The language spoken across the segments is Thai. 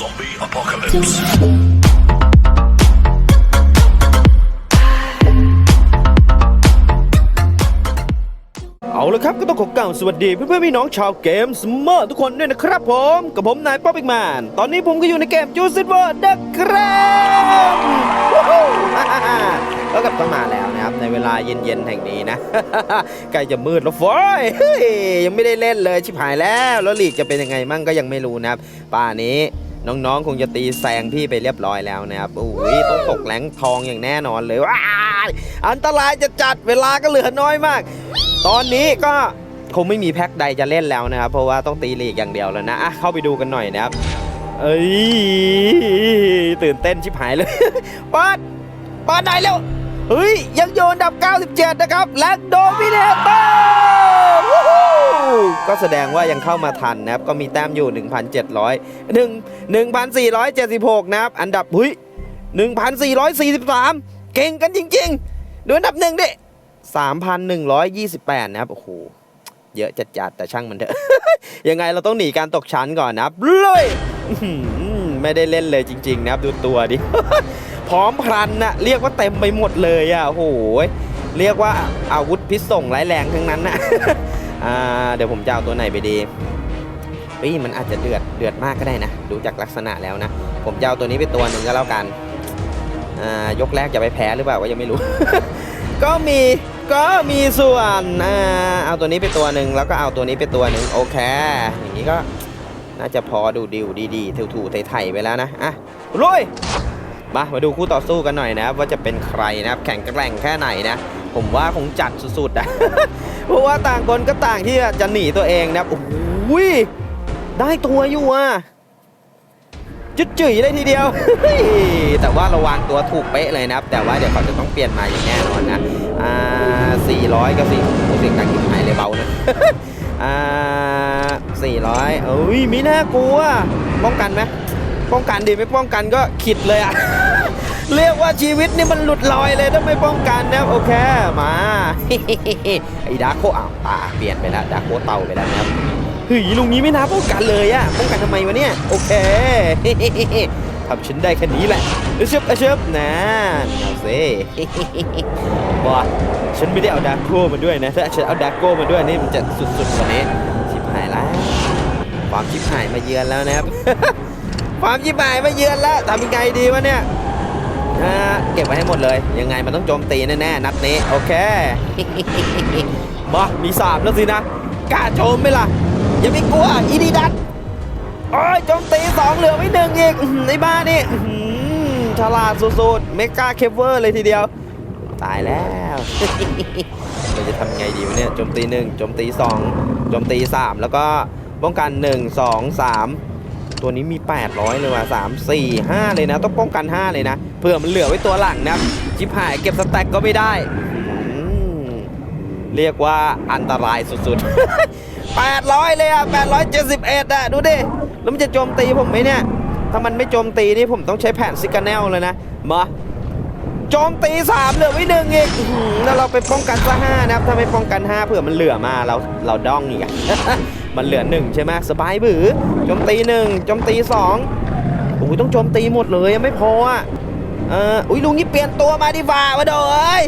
Zombie apocalypse. เอาละครับก็ต้องขอกล่าวสวัสดีเพื่อนๆพี่น้องชาวเกมสมอร์ทุกคนด้วยนะครับผม กับผมนายป๊อปอีกแมนตอนนี้ผมก็อยู่ในเกมจูซิ w เวอร์ดักครับก็กลับเข้ามาแล้วนะครับ ในเวลาเย็นๆแห่งนี้นะใกล้จะมืดแล้วฟอยยยังไม่ได้เล่นเลยชิบหายแล้ว แล้วลีกจะเป็นยังไงมั่งก็ยังไม่รู้นะครับป่านี้ น้องๆ คงจะตีแซงพี่ไปเรียบร้อยแล้วนะครับโอ้ยต้องตกแหลงทองอย่างแน่นอนเลยว้าอันตรายจะจัดเวลาก็เหลือน้อยมาก ตอนนี้ก็คงไม่มีแพ็คใดจะเล่นแล้วนะครับ เพราะว่าต้องตีลีกอย่างเดียวแล้วนะอะเข้าไปดูกันหน่อยนะครับ เอ้ยตื่นเต้นชิบหายเลยปัดปัดไหนแล้วเฮ้ยยังโยนดับ 97 นะครับ และโดมิเนเตอร์ ก็แสดงว่ายังเข้ามาทันนะครับ ก็มีแต้มอยู่ 1,700 1 1,476 นะครับ อันดับหุ้ย1,443 เก่งกันจริงๆ ดูอันดับหนึ่งดิ 3,128 นะครับ โอ้โห เยอะจัดๆ แต่ช่างมันเถอะ ยังไงเราต้องหนีการตกชั้นก่อนนะครับเลยไม่ได้เล่นเลยจริง ๆ นะครับ ดูตัวดิ พร้อมพรันนะเรียกว่าเต็มไปหมดเลยอะโอ้โหเรียกว่าอาวุธพิษส่งร้ายแรงทั้งนั้นนะ อ่าเดี๋ยวผมจะเอาตัวไหนไปดีเฮ้ยมันอาจจะเดือดเดือดมากก็ได้นะ ดูจากลักษณะแล้วนะ ผมจะเอาตัวนี้ไปตัวหนึ่งก็แล้วกันอ่ายกแรกจะไปแพ้หรือเปล่าก็ยังไม่รู้ ก็มีก็มีส่วนอ่าเอาตัวนี้ไปตัวหนึ่งแล้วก็เอาตัวนี้ไปตัวหนึ่งโอเค อย่างนี้ก็น่าจะพอดูดิวดีๆถูๆไถๆไปแล้วนะอะลุยมามาดูคู่ต่อสู้กันหน่อยนะว่าจะเป็นใครนะครับแข่งแกร่งแค่ไหนนะ ผมว่าคงจัดสุดๆนะ เพราะว่าต่างคนก็ต่างที่จะหนีตัวเองนะโอ้โหได้ตัวอยู่อะจุดจุ๋ยเลยทีเดียว แต่ว่าระวังตัวถูกเป๊ะเลยนะครับ แต่ว่าเดี๋ยวเขาจะต้องเปลี่ยนมาอย่างแน่นอนนะ อ่า 400 กับ4โอ้โหเสียงดังยิ่งหายเลยเบานะ อ่า 400เอ้ยมีน่ากลัว ป้องกันไหมป้องกันดิไม่ป้องกันก็ขิดเลยอะ เรียกว่าชีวิตนี่มันหลุดลอยเลยถ้าไม่ป้องกันนะโอเคมาไอ้ดาร์โคอ้าวป่าเปลี่ยนไปแล้วดาร์โคเต่าไปแล้วนะเฮ้ยลุงนี้ไม่น่าป้องกันเลยอะป้องกันทำไมวะเนี่ยโอเคทำฉันได้แค่นี้แหละเอชบเอชบนะเอาสิบอสฉันไม่ได้เอาดาร์โก้มาด้วยนะถ้าฉันเอาดาร์โก้มาด้วยนี่มันจะสุดๆกว่านี้ชิบหายแล้วความชิบหายมาเยือนแล้วนะครับ ความชิบหายมาเยือนแล้วทำยังไงดีวะเนี่ย อ่าเก็บไว้ให้หมดเลย ยังไงมันต้องโจมตีแน่ๆนัดนี้ โอเคบอสมีสามแล้วสินะกล้าโจมไหมล่ะ อย่าไปกลัวอีดีดัตโอ้ยโจมตีสองเหลือไม่หนึ่งอีกอื้อหือในบ้านนี่อื้อหือฉลาดสุดๆเมกาเคเวอร์เลยทีเดียว ตายแล้วเราจะทำไงดีวะเนี่ยโจมตีหนึ่งโจมตีสองโจมตีสามแล้วก็ป้องกันหนึ่งสองสาม ตัวนี้มี 800 เลยว่ะ3 4 5 เลยนะ ต้องป้องกัน 5 เลยนะเพื่อมันเหลือไว้ตัวหลังนะครับชิบหายเก็บสแต็กก็ไม่ได้ เรียกว่าอันตรายสุดๆ 800 เลยอะ 871 อะ ดูดิ แล้วมันจะโจมตีผมไหมเนี่ย ถ้ามันไม่โจมตีนี่ผมต้องใช้แผ่นซิกาแนลเลยนะ มาโจมตีสามเหลือไว้หนึ่งอีกแล้วเราไปป้องกันซะห้านะครับ ถ้าไม่ป้องกันห้าเผื่อมันเหลือมาเราเราด้องอีก มันเหลือหนึ่งใช่ไหมสบายบือโจมตีหนึ่งโจมตีสองโอ้ยต้องโจมตีหมดเลยยังไม่พออะเอออุ้ยลุงนี่เปลี่ยนตัวมาดีกว่ามาโดย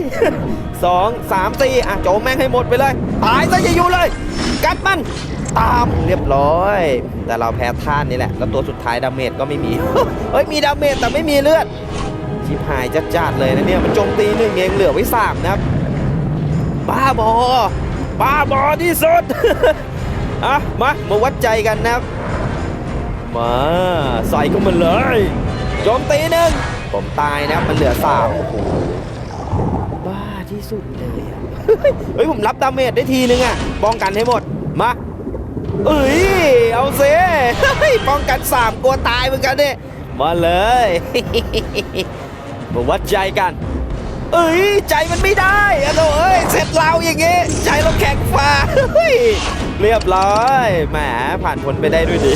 สองสามสี่อะโจมแม่งให้หมดไปเลย ตายซะอย่าอยู่เลย กัดมันตามเรียบร้อย แต่เราแพ้ท่านนี่แหละ แล้วตัวสุดท้ายดาเมจก็ไม่มี เฮ้ยมีดาเมจแต่ไม่มีเลือดชิบหายจัดจัดๆเลยนะเนี่ยมันโจมตีหนึ่งเองเหลือไว้สามนะครับ บ้าบอ บ้าบอที่สุด อะมามาวัดใจกันนะครับ มาใส่ก็มันเลยโจมตีหนึ่งผมตายนะมันเหลือสามโอ้โหบ้าที่สุดเลยอะเฮ้ยผมรับดาเมจได้ทีนึงอะป้องกันให้หมดมาเอ้ยเอาเซป้องกันสามกลัวตายเหมือนกันเนี่ยมาเลยมาวัดใจกัน เอ้ยใจมันไม่ได้อะโถเอ้ยเสร็จเราอย่างงี้ใจเราแข็งฟ้า เรียบร้อยแหมผ่านพ้นไปได้ด้วยดี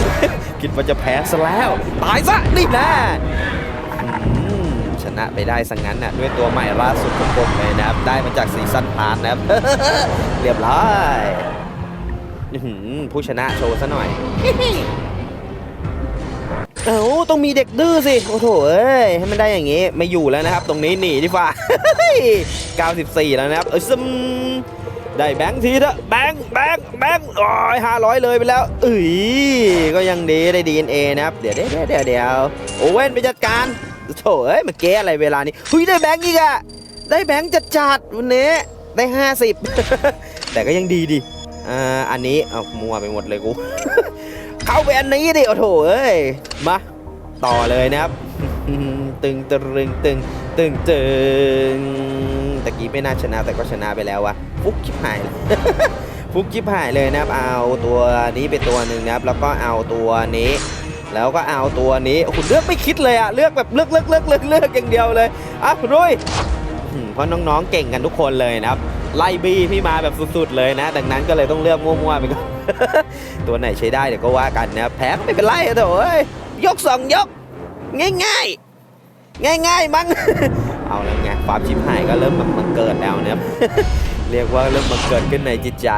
คิดว่าจะแพ้ซะแล้ว ตายซะนี่แน่ชนะไปได้สังงั้นน่ะด้วยตัวใหม่ล่าสุดของผมเลยนะครับ ได้มาจากซีซั่นพาร์ทนะครับ เรียบร้อยผู้ชนะโชว์ซะหน่อย เอ้าต้องมีเด็กดื้อสิ โอ้โถเอ้ย ให้มันได้อย่างงี้ ไม่อยู่แล้วนะครับ ตรงนี้หนีดีฟ้า94 แล้วนะครับ เอ้ยซึม ได้แบงค์ทีเถอะแบงค์แบงค์แบงค์โอ้ยห้าร้อยเลยไปแล้วเอ้ยก็ยังดีได้ DNA นเอนะครับ เดี๋ยวเดี๋ยวเดี๋ยวเดี๋ยวโอเว่นไปจัดการโถ่เอ้ยมาเก้อะไรเวลานี้เฮ้ยได้แบงค์อีกอะได้แบงค์จัดจัดๆวันนี้ได้50แต่ก็ยังดีดิอ่าอันนี้เอามัวไปหมดเลยกูเข้าไปอันนี้ดิโอ้โถเอ้ยมาต่อเลยนะครับ ตึงตึงตึงตึงตึง ตะกี้ไม่น่าชนะแต่ก็ชนะไปแล้ววะฟุกชิบหายเลยฟุกชิบหายเลยนะครับ เอาตัวนี้ไปตัวหนึ่งนะครับ แล้วก็เอาตัวนี้ แล้วก็เอาตัวนี้โอ้โหเลือกไม่คิดเลยอะเลือกแบบเลือกเลือกเลือกเลือกเลือกอย่างเดียวเลยอะรุยอืมเพราะน้องๆเก่งกันทุกคนเลยนะครับไล่บี้พี่มาแบบสุดๆเลยนะ ดังนั้นก็เลยต้องเลือกมั่วๆไปก่อนตัวไหนใช้ได้เดี๋ยวก็ว่ากันนะแพ้ก็ไม่เป็นไรอะโถเอ้ยยกสองยก ง่ายๆ ง่ายๆมั้ง เอาแล้วไงความชิบหายก็เริ่มมันเกิดแล้วนะครับเรียกว่าเริ่มมันเกิดขึ้นในจิตใจ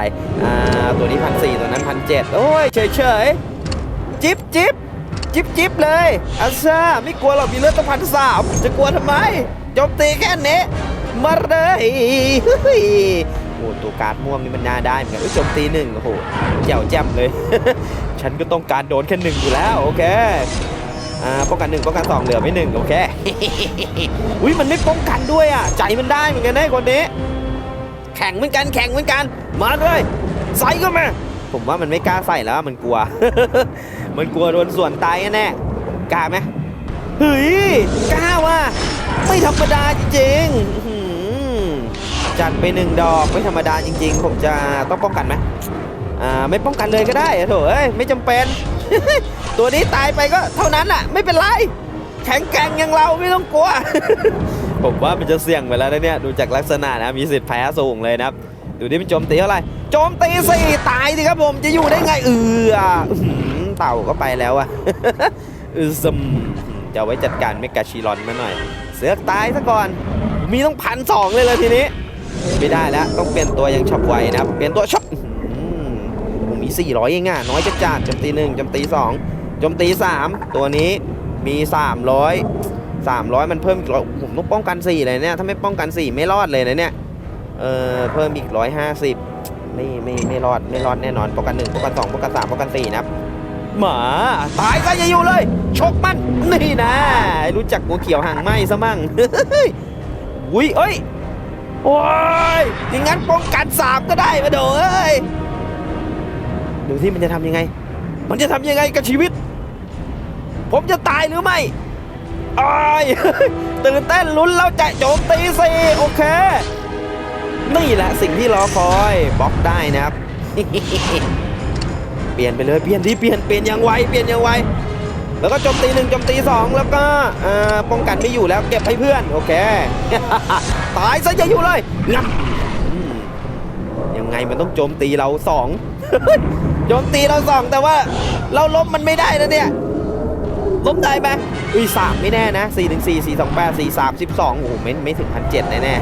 อ่าตัวนี้พันสี่ตัวนั้นพันเจ็ดโอ้ยเฉยเฉยจิ๊บจิ๊บจิ๊บจิ๊บเลยอาซาไม่กลัวหรอกมีเลือดตั้งพันสามจะกลัวทำไมโจมตีแค่นี้มาเลยโอ้ตัวการ์ดม่วงนี่มันน่าได้เหมือนกันยโจมตีหนึ่งโอ้โหแจ๋วแจ่มเลย ฉันก็ต้องการโดนแค่หนึ่งอยู่แล้ว โอเค อ่าป้องกันหนึ่งป้องกันสองเหลือไม่หนึ่งโอเคอุ้ยมันไม่ป้องกันด้วยอะใจมันได้เหมือนกันนะไอ้คนนี้ แข่งเหมือนกันแข่งเหมือนกันมาเลยใส่ก็มาผมว่ามันไม่กล้าใส่แล้วมันกลัว มันกลัวโดนส่วนตายแน่กล้าไหมเฮ้ยกล้าว่ะไม่ธรรมดาจริงจัดไปหนึ่งดอกไม่ธรรมดาจริง ๆ ผมจะต้องป้องกันไหมอ่าไม่ป้องกันเลยก็ได้โถเอ้ยไม่จำเป็น ตัวนี้ตายไปก็เท่านั้นอะ ไม่เป็นไร แข็งแกร่งอย่างเราไม่ต้องกลัว ผมว่ามันจะเสี่ยงไปแล้วนะเนี่ย ดูจากลักษณะนะ มีสิทธิ์แพ้สูงเลยนะครับ ดูดิมันโจมตีเท่าไหร่ โจมตีสี่ตายสิครับผม จะอยู่ได้ไงเอออะอื้ออเต่าก็ไปแล้วอะอือซมจะไว้จัดการเมกาชีรอนมาหน่อย เสือกตายซะก่อน มีต้องพันสองเลยเลยทีนี้ ไม่ได้แล้วต้องเปลี่ยนตัวยังช็อปไวนะครับ เปลี่ยนตัวช็อปอื้อหือ ผมมี400เองอะน้อยจัดจัดจมตีหนึ่งจมตีสองจมตีสามตัวนี้มี300 300มันเพิ่มอีกร้อยผมต้องป้องกัน4เลยเนี่ยถ้าไม่ป้องกัน4ไม่รอดเลยนะเนี่ยเออเพิ่มอีก150ไม่ไม่ไม่รอดไม่รอดแน่นอนป้องกัน1ป้องกัน2ป้องกัน3ป้องกัน4นะครับหมาตายก็อย่าอยู่เลย ชกมัน นี่นะ รู้จักงูเขียวหางไหมซะมั่งอุ้ยเอ้ยโอ้ยอย่างงั้นป้องกัน3ก็ได้มาโดเอ้ย ดูที่มันจะทำยังไง มันจะทำยังไงกับชีวิต ผมจะตายหรือไม่อายตื่นเต้นลุ้นแล้วจะโจมตีสิโอเค นี่แหละสิ่งที่รอคอยบล็อกได้นะครับ เปลี่ยนไปเลยเปลี่ยนที่เปลี่ยนเปลี่ยนอย่างไวเปลี่ยนอย่างไวแล้วก็โจมตีหนึ่งโจมตีสองแล้วก็อ่าป้องกันไม่อยู่แล้วเก็บให้เพื่อนโอเคตายซะอย่าอยู่เลยงับยังไงมันต้องโจมตีเราสอง โจมตีเราสองแต่ว่าเราล้มมันไม่ได้นะเนี่ยล้มได้ไหมอุ้ยสามไม่แน่นะสี่หนึ่งสี่สี่สองแปดสี่สามสิบสองโอ้โหไม่ไม่ถึงพันเจ็ดแน่แน่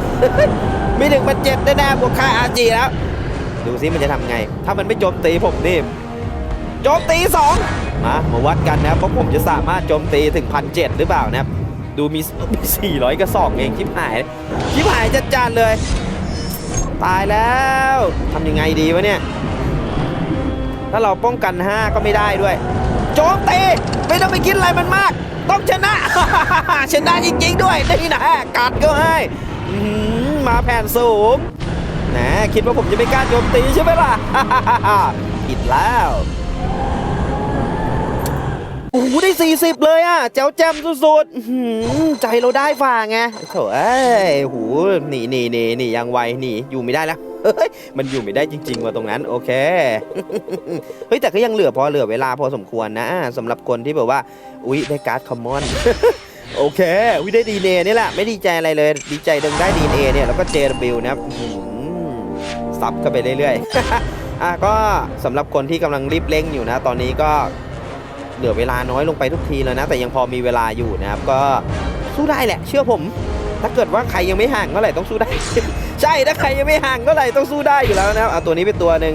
ไม่ถึงพันเจ็ดแน่แน่บวกค่าอาจีแล้ว ดูซิมันจะทำไง ถ้ามันไม่โจมตีผมนี่โจมตีสองมามาวัดกันนะครับว่าผมจะสามารถโจมตีถึงพันเจ็ดหรือเปล่านะครับดูมีมีสี่ร้อยกระสอบเองชิบหายชิบหายจัดจานเลย ตายแล้วทำยังไงดีวะเนี่ย ถ้าเราป้องกัน 5 ก็ไม่ได้ด้วย โจมตีไม่ต้องไปคิดอะไรมันมาก ต้องชนะ ชนะจริงๆด้วยนี่นะกัดก็ให้มาแผ่นสูงนะคิดว่าผมจะไม่กล้าโจมตีใช่ไหมล่ะผิดแล้ว อ้โหได้ 40 เลยอะแจ๋วแจ่มสุดๆหือใจเราได้ฝ่าไงโถเอ้ยโหูหนีหนีหนีหนียังไวหนีอยู่ไม่ได้แล้วเฮ้ยมันอยู่ไม่ได้จริงๆว่ะตรงนั้นโอเคเฮ้ยแต่ก็ยังเหลือพอเหลือเวลาพอสมควรนะสำหรับคนที่แบบว่าอุ๊ยได้การ์ดคอมมอนโอเคอุ๊ยได้ดีเนนี่แหละไม่ดีใจอะไรเลยดีใจดึงได้ดีเนเนี่ยแล้วก็ JW นะครับซับเข้าไปเรื่อยๆอะก็สำหรับคนที่กำลังรีบเร่งอยู่นะ ตอนนี้ก็ เหลือเวลาน้อยลงไปทุกทีแล้วนะ แต่ยังพอมีเวลาอยู่นะครับ ก็สู้ได้แหละ เชื่อผม ถ้าเกิดว่าใครยังไม่ห่างเมื่อไหร่ต้องสู้ได้ ใช่ถ้าใครยังไม่ห่างเมื่อไหร่ต้องสู้ได้อยู่แล้วนะครับเอาตัวนี้เป็นตัวหนึ่ง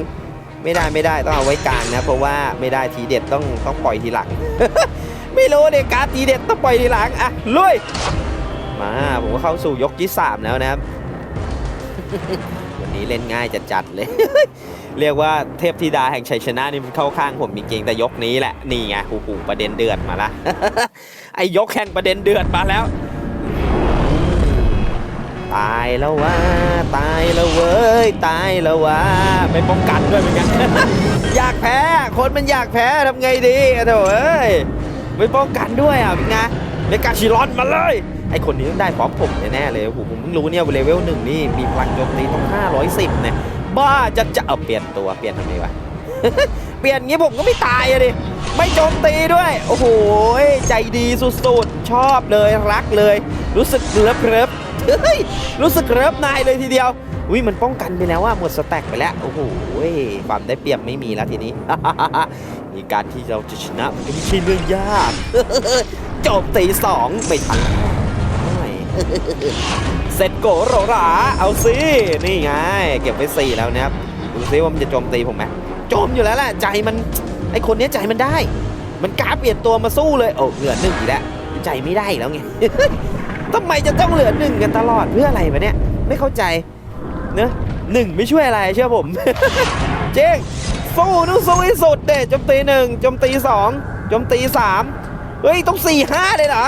ไม่ได้ไม่ได้ต้องเอาไว้กลางนะเพราะว่าไม่ได้ทีเด็ดต้องต้องปล่อยทีหลัง ไม่รู้เนี่ยการทีเด็ดต้องปล่อยทีหลังอะลุยมาผมก็เข้าสู่ยกที่สามแล้วนะครับ วันนี้เล่นง่ายจัดๆเลย เรียกว่าเทพธิดาแห่งชัยชนะนี่มันเข้าข้างผมจริงๆแต่ยกนี้แหละนี่ไงโอ้โหประเด็นเดือดมาละไอ้ยกแข่งประเด็นเดือดมาแล้ว ตายแล้ววะตายแล้วเว้ยตายแล้ววะไม่ป้องกันด้วยเหมือนกันอยากแพ้คนมันอยากแพ้ทำไงดีอะโถเอ้ยไม่ป้องกันด้วยอะเป็นไงเมกาชิรอนมาเลยไอคนนี้ต้องได้พร้อมผมแน่ๆเลยโอ้โหผมเพิ่งรู้เนี่ยเลเวลหนึ่งนี่มีพลังโจมตีต้อง 510เนี่ย บ้าจะจะเอาเปลี่ยนตัวเปลี่ยนทำไมวะ เปลี่ยนงี้ผมก็ไม่ตายอะดิ ไม่โจมตีด้วย โอ้โห ใจดีสุดๆ ชอบเลยรักเลย รู้สึกเลิฟเลิฟเฮ้ยรู้สึกเลิฟนายเลยทีเดียวอุ้ยมันป้องกันไปแล้วว่าหมดสแต็กไปแล้ว โอ้โหความได้เปรียบไม่มีแล้วทีนี้ มีการที่เราจะชนะมันก็ไม่ใช่เรื่องยากโจมตีสองไม่ทัน เสร็จโกโรราเอาสินี่ไง เก็บไว้สี่แล้วนะครับดูซิว่ามันจะโจมตีผมไหมโจมอยู่แล้วแหละใจมันไอคนนี้ใจมันได้ มันกล้าเปลี่ยนตัวมาสู้เลยโอ้เหลือหนึ่งอีกแล้วใจไม่ได้แล้วไงทำไมจะต้องเหลือหนึ่งกันตลอดเพื่ออะไรวะเนี่ยไม่เข้าใจเนอะหนึ่งไม่ช่วยอะไรเชื่อผมเจ๊งสู้ต้องสู้ให้สุดเด็โจมตีหนึ่งโจมตีสองโจมตีสามเฮ้ยต้องสี่ห้าเลยเหรอ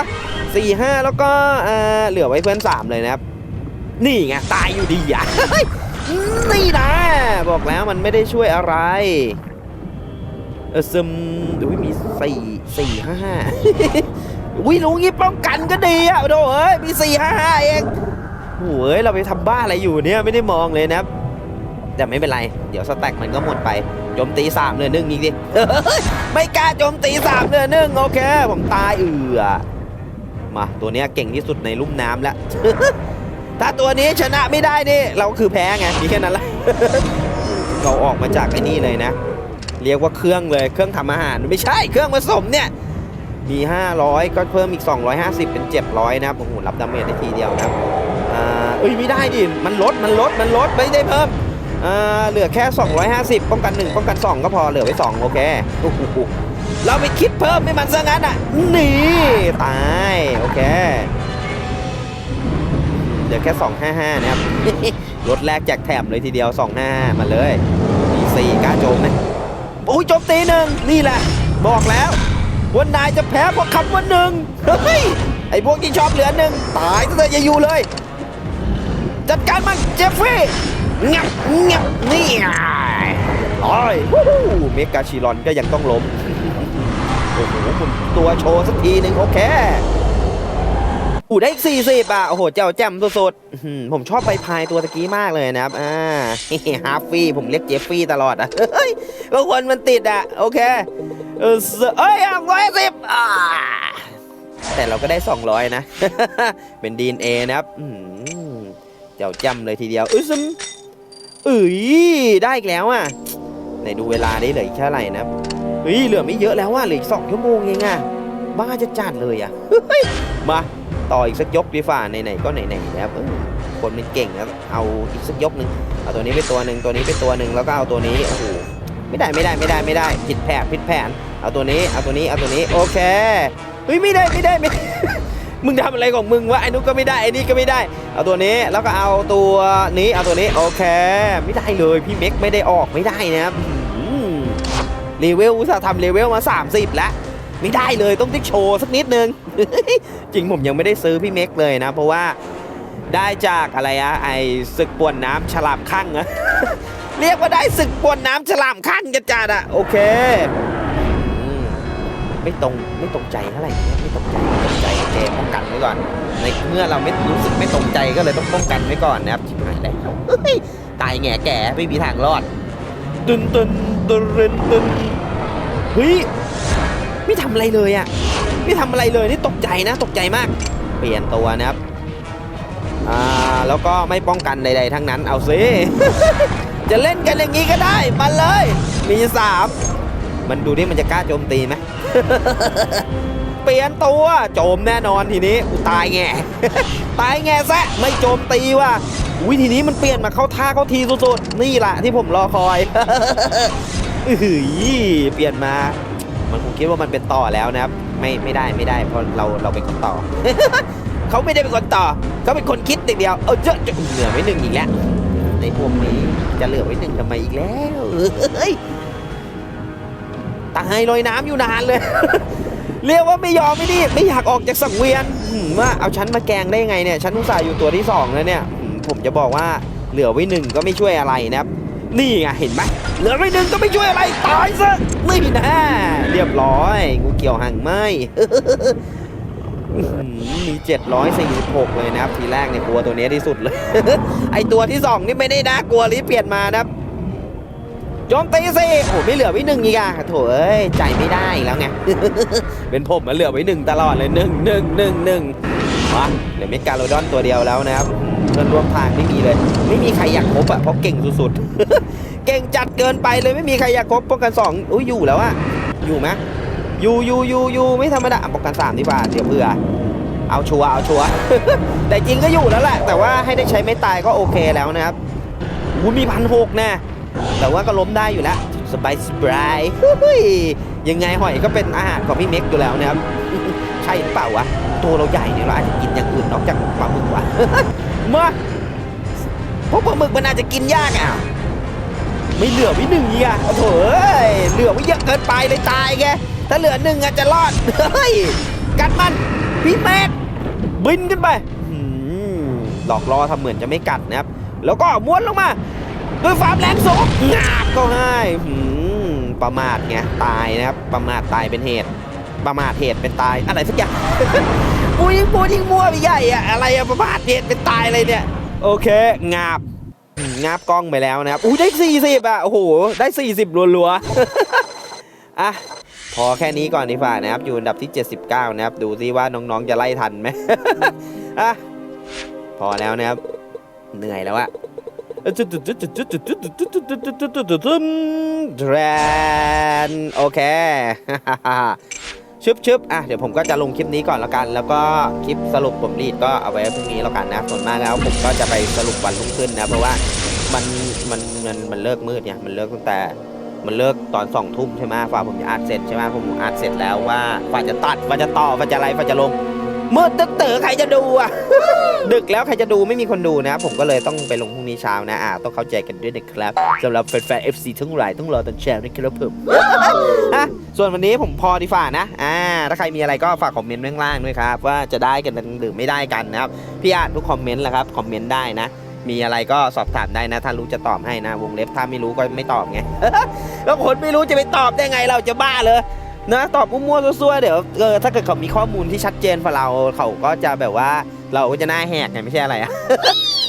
สี่ห้าแล้วก็เอ่อเหลือไว้เพื่อนสามเลยนะครับ นี่ไงตายอยู่ดีอะนี่นะบอกแล้วมันไม่ได้ช่วยอะไร เออซึมอุ้ยมีสี่สี่ห้าห้าอุ้ยลุงงี้ป้องกันก็ดีอะโดเอ้ยมีสี่ห้าห้าเองโอ้ยเราไปทำบ้าอะไรอยู่เนี่ยไม่ได้มองเลยนะครับแต่ไม่เป็นไร เดี๋ยวสแต็กมันก็หมดไป โจมตีสามเลยหนึ่งอีกดิไม่กล้าโจมตีสามเลยหนึ่งโอเค ผมตายเอือ มาตัวนี้เก่งที่สุดในลุ่มน้ำแล้วถ้าตัวนี้ชนะไม่ได้นี่ เราคือแพ้ไงมีแค่นั้นแหละเราออกมาจากไอ้นี่เลยนะ เรียกว่าเครื่องเลยเครื่องทำอาหารไม่ใช่เครื่องผสมเนี่ยมี500 ก็เพิ่มอีก 250 เป็น 700 นะครับโอ้โหรับดาเมจได้ทีเดียวนะครับอ่าเอ้ยไม่ได้ดิมันลดมันลดมันลดไม่ได้เพิ่มอ่าเหลือแค่ 250 ป้องกัน 1 ป้องกัน 2 ก็พอเหลือไว้ 2 โอเคโอ้โห เราไปคิดเพิ่มให้มันซะงั้นอะ นี่ ตาย โอเคเหลือแค่ 255 นะครับลดแรกแจกแถมเลยทีเดียว 255 มาเลยมี4กล้าโจมนะโอ้ยโจมตีหนึ่งนี่แหละ บอกแล้วว่านายจะแพ้เพราะคำว่าหนึ่งเฮ้ย ไอ้พวกที่ชอบเหลือหนึ่งตายซะเลยอย่าอยู่เลย จัดการมันเจฟฟี่งับงับนี่ไงโอ้ยวู้ฮู้เมกาชิรอนก็ยังต้องล้ม โอ้โหหมุนตัวโชว์สักทีหนึ่งโอเคอู้ได้อีกสี่สิบอะ โอ้โห เจ้าแจ่มสุดๆผมชอบใบพายตัวตะกี้มากเลยนะครับ อ่าฮาร์ฟี่ ผมเรียกเจฟฟี่ตลอดอะ เฮ้ยก็คนมันติดอะ โอเค เออเสอ้ยร้อยสิบอ่าแต่เราก็ได้ 200 นะ เป็น DNA นะครับหือเจ้าจำเลยทีเดียวอุ้ยซึมเอ้ยได้อีกแล้วอะ ไหนดูเวลาได้เหลืออีกแค่ไหร่นะ เฮ้ยเหลือไม่เยอะแล้วว่ะเหลืออีกสองชั่วโมงเองอะบ้าจะจัดเลยอะมาต่ออีกสักยกดีฝ่าไหนๆก็ไหนๆนะครับคนมันเก่งครับเอาอีกสักยกหนึ่งเอาตัวนี้ไปตัวหนึ่งตัวนี้ไปตัวหนึ่งแล้วก็เอาตัวนี้โอ้โหไม่ได้ไม่ได้ไม่ได้ไม่ได้ผิดแผนผิดแผนเอาตัวนี้เอาตัวนี้เอาตัวนี้โอเคเฮ้ยไม่ได้ไม่ได้ไม่มึงทำอะไรของมึงวะไอ้นู้นก็ไม่ได้ไอ้นี่ก็ไม่ได้ เอาตัวนี้แล้วก็เอาตัวนี้เอาตัวนี้โอเค ไม่ได้เลยพี่เม็กไม่ได้ออกไม่ได้นะครับ เลเวลอุตส่าห์ทำเลเวลมา 30 แล้ว ไม่ได้เลยต้องติ๊กโชว์สักนิดนึง จริงผมยังไม่ได้ซื้อพี่เม็กเลยนะ เพราะว่าได้จากอะไรอะไอศึกป่วนน้ำฉลามข้างอะเรียกว่าได้ศึกป่วนน้ำฉลามข้างจัดจัดอะโอเคไม่ตรงไม่ตรงใจเท่าไหร่ไม่ตรงใจไม่ตรงใจโอเคป้องกันไว้ก่อน ในเมื่อเราไม่รู้สึกไม่ตรงใจก็เลยต้องป้องกันไว้ก่อนนะครับชิบหายแล้วตายแง่แก่ไม่มีทางรอดตึนตึน ตึนตึนตึนเฮ้ยไม่ทำอะไรเลยอะ่ะไม่ทำอะไรเลยนี่ตกใจนะ ตกใจมาก เปลี่ยนตัวนะครับอ่าแล้วก็ไม่ป้องกันใดๆทั้งนั้นเอาซิจะเล่นกันอย่างนี้ก็ได้มาเลย มีสามมันดูดิมันจะกล้าโจมตีไหม เปลี่ยนตัวโจมแน่นอนทีนี้ตายแง่ตายแง่ซะไม่โจมตีว่ะอุ้ยทีนี้มันเปลี่ยนมาเข้าท่าเข้าทีสุดๆนี่แหละที่ผมรอคอยอื้อหือเปลี่ยนมา มันคงคิดว่ามันเป็นต่อแล้วนะครับ ไม่ไม่ได้ไม่ได้เพราะเราเราเป็นคนต่อเขาไม่ได้เป็นคนต่อเขาเป็นคนคิดอย่เดียวเออเจอะเจอะเหลือไว้หนึ่งอีกแล้วในพวกนี้จะเหลือไว้หนึ่งทำไมอีกแล้วเฮ้ยตายลอยน้ำอยู่นานเลย เรียกว่าไม่ยอมไม่ดีไม่อยากออกจากสังเวียนว่าเอาฉันมาแกงได้ยังไงเนี่ยฉันอุตส่าห์อยู่ตัวที่สองแล้วเนี่ยผมจะบอกว่าเหลือไว้หนึ่งก็ไม่ช่วยอะไรนะครับนี่ไงเห็นไหมเหลือไว้หนึ่งก็ไม่ช่วยอะไรตายซะนี่นะเรียบร้อยงูเกี่ยวหางไหมอื้อหือมี 746 เลยนะครับ ทีแรกเนี่ยกลัวตัวนี้ที่สุดเลย ไอตัวที่สองนี่ไม่ได้น่ากลัวรีบเปลี่ยนมานะครับ โจมตีสิโอ้ไม่เหลือไว้หนึ่งอีกอะโถเอ้ยใจไม่ได้แล้วไง เป็นผมมันเหลือไว้หนึ่งตลอดเลยหนึ่งหนึ่งหนึ่งหนึ่งมาเหลือเมกาโลดอนตัวเดียวแล้วนะครับเพื่อนร่วมทางไม่มีเลย ไม่มีใครอยากคบอะเพราะเก่งสุดๆ เก่งจัดเกินไปเลยไม่มีใครอยากคบป้องกันสองอุ้ยอยู่แล้วอะอยู่ไหมอยู่อยู่อยู่อยู่ไม่ธรรมดาอะป้องกันสามดีกว่าเดี๋ยวเบื่อเอาชัวร์เอาชัวร์แต่จริงก็อยู่แล้วแหละแต่ว่าให้ได้ใช้ไม่ตายก็โอเคแล้วนะครับอู้มีพันหกแน่ แต่ว่าก็ล้มได้อยู่แล้วสบายสบายยังไงหอยก็เป็นอาหารของพี่เม็กอยู่แล้วนะครับ ใช่หรือเปล่าวะ ตัวเราใหญ่เนี่ยเราอาจจะกินอย่างอื่นนอกจากปลาหมึกวะมาเพราะปลาหมึกมันอาจจะกินยากอะไม่เหลือว้หนึ่งอีกอะโอ้โถเหลือไว้เยอะเกินไปเลยตายแกถ้าเหลือหนึ่งอะจะรอดเฮ้ยกัดมันพี่แม็กบินขึ้นไปหืมหลอกล่อทำเหมือนจะไม่กัดนะครับ แล้วก็ม้วนลงมา ด้วยความแรงสูงงาบก็ให้หืมประมาทไงตายนะครับ ประมาทตายเป็นเหตุ ประมาทเหตุเป็นตายอะไรสักอย่างปูยิงปูยิงมั่วไปใหญ่อะอะไรอะประมาทเหตุเป็นตายเลยเนี่ย โอเคงาบงาบกล้องไปแล้วนะครับอู้ได้ 40อะโอ้โหได้ 40รัวๆอะพอแค่นี้ก่อนดีกว่านะครับ อยู่อันดับที่ 79 นะครับ ดูซิว่าน้องๆจะไล่ทันไหมอะพอแล้วนะครับ เหนื่อยแล้วอะ แทรนโอเคชึบชึบอะ เดี๋ยวผมก็จะลงคลิปนี้ก่อนแล้วกัน แล้วก็คลิปสรุปผมรีดก็เอาไว้พรุ่งนี้แล้วกันนะ ส่วนมากแล้วผมก็จะไปสรุปวันรุ่งขึ้นนะ เพราะว่ามันมันมันมันเลิกมืดเนี่ย มันเลิกตั้งแต่ มันเลิกตอนสองทุ่มใช่ไหมฝ่าผมจะอัดเสร็จใช่ไหมผมอัดเสร็จแล้วว่าฝ่าจะตัดฝ่าจะต่อฝ่าจะอะไรฝ่าจะลง มืดตึ๊ดเต๋อใครจะดูอะ ดึกแล้วใครจะดูไม่มีคนดูนะ ผมก็เลยต้องไปลงพรุ่งนี้เช้านะอ่าต้องเข้าใจกันด้วยนะครับสำหรับแฟนๆ FC ทั้งหลายต้องรอตอนเช้านะครับผมอะส่วนวันนี้ผมพอดีฝ่านะอ่าถ้าใครมีอะไรก็ฝากคอมเมนต์ข้างล่างด้วยครับว่าจะได้กันหรือไม่ได้กันนะครับพี่อานทุกคอมเมนต์แหละครับคอมเมนต์ได้นะมีอะไรก็สอบถามได้นะ ถ้ารู้จะตอบให้นะ วงเล็บถ้าไม่รู้ก็ไม่ตอบไง แล้วคนไม่รู้จะไปตอบได้ไงเราจะบ้าเลย นะตอบมั่วๆซั่วๆเดี๋ยวเออถ้าเกิดเขามีข้อมูลที่ชัดเจนกว่าเราเขาก็จะแบบว่าเราก็จะหน้าแหกไงไม่ใช่อะไรอะ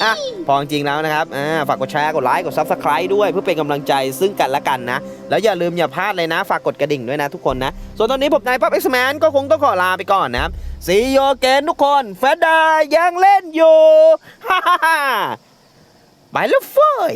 อะพอจริงแล้วนะครับอ่าฝากกดแชร์กดไลค์กด subscribe ด้วยเพื่อเป็นกำลังใจซึ่งกันและกันนะ แล้วอย่าลืมอย่าพลาดเลยนะ ฝากกดกระดิ่งด้วยนะทุกคนนะ ส่วนตอนนี้ผมนายปั๊บเอ็กซ์แมนก็คงต้องขอลาไปก่อนนะครับซีโยเกนทุกคนแฟดดายังเล่นอยู่ฮ่าฮ่าฮ่าไปแล้วเฟย